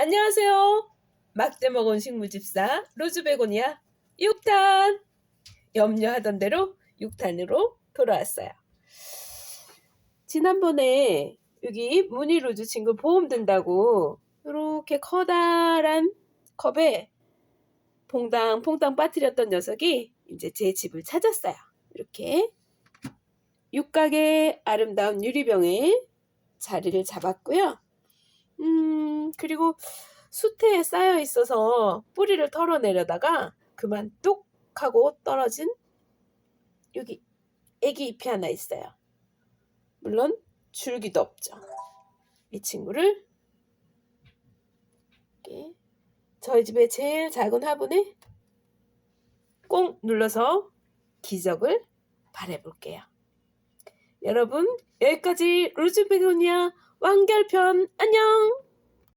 안녕하세요. 막대 먹은 식물집사 로즈베고니아 6탄. 염려하던 대로 6탄으로 돌아왔어요. 지난번에 여기 무늬 로즈 친구 보험 든다고 이렇게 커다란 컵에 퐁당 퐁당 빠뜨렸던 녀석이 이제 제 집을 찾았어요. 이렇게 육각의 아름다운 유리병에 자리를 잡았고요. 음, 그리고 수태에 쌓여 있어서 뿌리를 털어내려다가 그만 뚝 하고 떨어진 여기 애기 잎이 하나 있어요. 물론 줄기도 없죠. 이 친구를 이렇게 저희 집의 제일 작은 화분에 꽁 눌러서 기적을 바래볼게요. 여러분 여기까지 로즈베고니아 완결편 안녕